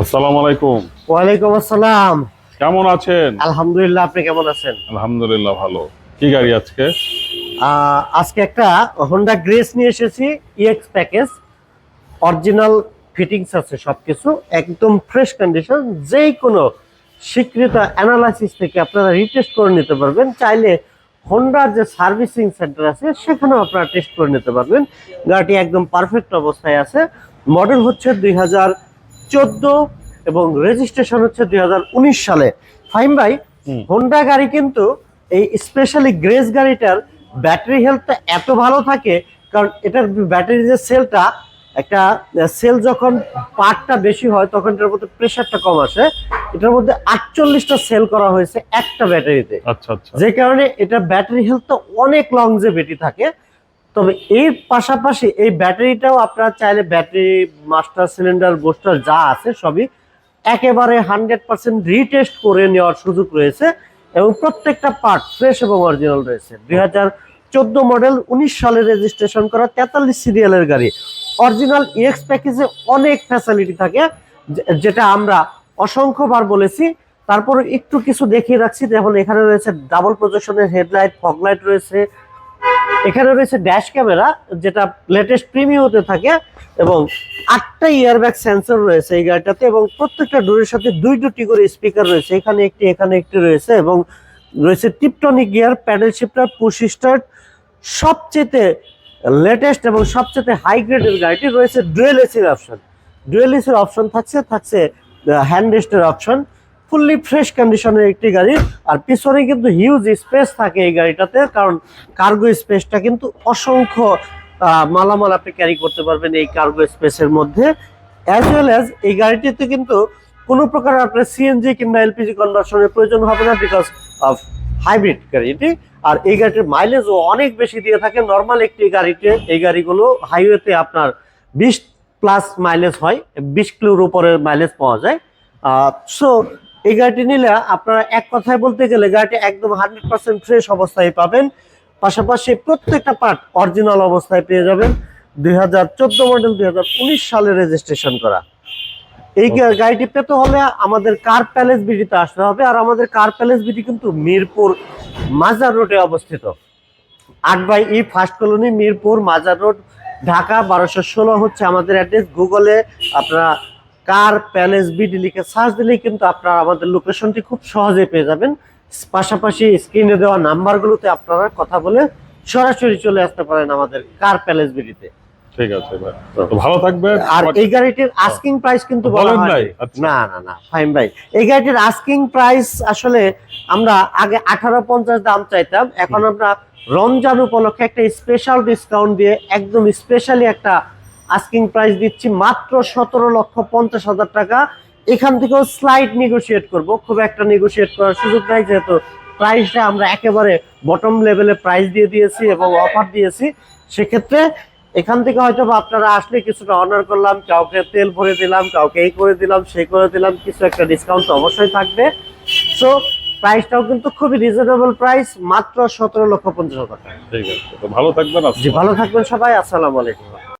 আসসালামু আলাইকুম। ওয়ালাইকুম আসসালাম। কেমন আছেন? আলহামদুলিল্লাহ আপনি কেমন আছেন? আলহামদুলিল্লাহ ভালো। কি গাড়ি আজকে? আজকে একটা হোন্ডা গ্রেস নিয়ে এসেছি ইএক্স প্যাকেজ অরিজিনাল ফিটিংস আছে সবকিছু একদম ফ্রেশ কন্ডিশন যে কোনো স্বীকৃত অ্যানালাইসিস থেকে আপনারা রিটেস্ট করে নিতে পারবেন। চাইলে হোন্ডার যে সার্ভিসিং সেন্টার আছে সেখানেও আপনারা টেস্ট করে নিতে পারবেন। গাড়িটি একদম পারফেক্ট অবস্থায় আছে। মডেল হচ্ছে দুই হাজার চোদ্দ এবং রেজিস্ট্রেশন হচ্ছে দুই হাজার উনিশ সালে। ফাইম ভাই। হোন্ডা গাড়ি কিন্তু এই স্পেশালি গ্রেস গাড়িটার ব্যাটারি হেলথটা এত ভালো থাকে কারণ এটার ব্যাটারি যে সেলটা একটা সেল যখন পার্টটা বেশি হয় তখন এটার মধ্যে প্রেশারটা কম আসে। এটার মধ্যে আটচল্লিশটা সেল করা হয়েছে একটা ব্যাটারিতে আচ্ছা আচ্ছা। যে কারণে এটা ব্যাটারি হেলথটা অনেক লং লংজেভিটি থাকে। তবে এর পাশাপাশি এই ব্যাটারিটাও আপনারা চাইলে ব্যাটারি, মাস্টার সিলিন্ডার, বুস্টার যা আছে সবই একেবারে হান্ড্রেড পার্সেন্ট রিটেস্ট করে নেওয়ার সুযোগ রয়েছে এবং প্রত্যেকটা পার্ট ফ্রেশ এবং অরিজিনাল রয়েছে। দুই হাজার চোদ্দ মডেল, উনিশ সালে রেজিস্ট্রেশন করা তেতাল্লিশ সিরিয়ালের গাড়ি। অরিজিনাল ইএক্স প্যাকেজে অনেক ফ্যাসিলিটি থাকে যেটা আমরা অসংখ্যবার বলেছি। তারপর একটু কিছু দেখিয়ে রাখছি যেমন এখানে রয়েছে ডাবল প্রজেকশনের হেডলাইট ফগলাইট রয়েছে এখানে রয়েছে ড্যাশ ক্যামেরা যেটা লেটেস্ট প্রিমিয়তে থাকে এবং আটটা ইয়ারব্যাগ সেন্সর রয়েছে এই গাড়িটাতে এবং প্রত্যেকটা ডোরের সাথে দুই দুটি করে স্পিকার রয়েছে। এখানে একটি এখানে একটি রয়েছে এবং রয়েছে tiptronic gear paddle shifter push start সবচেয়ে লেটেস্ট এবং সবচেয়ে হাই গ্রেডের গাড়িটি রয়েছে ডুয়েল এসির অপশন ডুয়েল এসির অপশন থাকছে থাকছে হ্যান্ড রেস্টের অপশন ফুললি ফ্রেশ কন্ডিশনের একটি গাড়ি। আর পিছনে কিন্তু হিউজ স্পেস থাকে এই গাড়িটাতে, কারণ কার্গো স্পেসটা কিন্তু অসংখ্য মালামাল আপনি ক্যারি করতে পারবেন এই কার্গো স্পেসের মধ্যে। অ্যাজ ওয়েল অ্যাজ এই গাড়িটিতে কিন্তু কোনো প্রকার আপনার সিএনজি কিংবা এলপিজি কনভার্সনের প্রয়োজন হবে না বিকজ অফ হাইব্রিড গাড়িটি। আর এই গাড়িটির মাইলেজও অনেক বেশি দিয়ে থাকে। নর্মাল একটি গাড়িতে এই গাড়িগুলো হাইওয়েতে আপনার বিশ প্লাস মাইলেজ হয়। বিশ কিলোর উপরে মাইলেজ পাওয়া যায়। সো এই গাড়িটি নিলে আপনারা এক কথায় বলতে গেলে গাড়িটি একদম হান্ড্রেড পার্সেন্ট ফ্রেশ অবস্থায় পাবেন। পাশাপাশি প্রত্যেকটা পার্ট অরিজিনাল অবস্থায় পেয়ে যাবেন। দুই হাজার চোদ্দ মডেল দুই হাজার উনিশ সালে রেজিস্ট্রেশন করা। এই গাড়িটি পেতে হলে আমাদের কার প্যালেস বিডিতে আসতে হবে আর আমাদের কার প্যালেস বিডি কিন্তু মিরপুর মাজার রোডে অবস্থিত। আট by E first colony Mirpur Mazar road Dhaka বারোশো ষোলো হচ্ছে আমাদের অ্যাড্রেস গুগলে আপনারা কার প্যালেস বিডি লিখে সার্চ দিলেই কিন্তু আপনারা আমাদের লোকেশনটি খুব সহজে পেয়ে যাবেন পাশাপাশি স্ক্রিনে দেওয়া নাম্বারগুলোতে আপনারা কথা বলে সরাসরি চলে আসতে পারেন আমাদের কার প্যালেস বিডিতে ঠিক আছে ভাই তো ভালো থাকবেন আর এই গাড়িটির আস্কিং প্রাইস কিন্তু বলা বলেন হয়নি। নাই? আচ্ছা। না না না ফাইন ভাই এই গাড়িটির আস্কিং প্রাইস আসলে আমরা আগে আঠারো পঞ্চাশ দাম চাইতাম এখন আমরা রমজান উপলক্ষে একটা স্পেশাল ডিসকাউন্ট দিয়ে একদম স্পেশালি একটা আস্কিং প্রাইস দিচ্ছি মাত্র সতেরো লক্ষ পঞ্চাশ হাজার টাকা। এখান থেকেও স্লাইড নেগোশিয়েট করব। খুব একটা নেগোশিয়েট করার সুযোগ নাই যেহেতু প্রাইসটা আমরা একেবারে বটম লেভেলে প্রাইস দিয়ে দিয়েছি এবং অফার দিয়েছি। সেক্ষেত্রে এখান থেকে হয়তো আপনারা আসলে কিছুটা অনার করলাম কাউকে তেল ভরে দিলাম কাউকে এই করে দিলাম সেই করে দিলাম কিছু একটা ডিসকাউন্ট অবশ্যই থাকবে। সো প্রাইসটাও কিন্তু খুবই রিজনেবল প্রাইস মাত্র সতেরো লক্ষ পঞ্চাশ হাজার টাকা। ঠিক আছে ভালো থাকবেন ভালো থাকবেন সবাই আসসালামু আলাইকুম।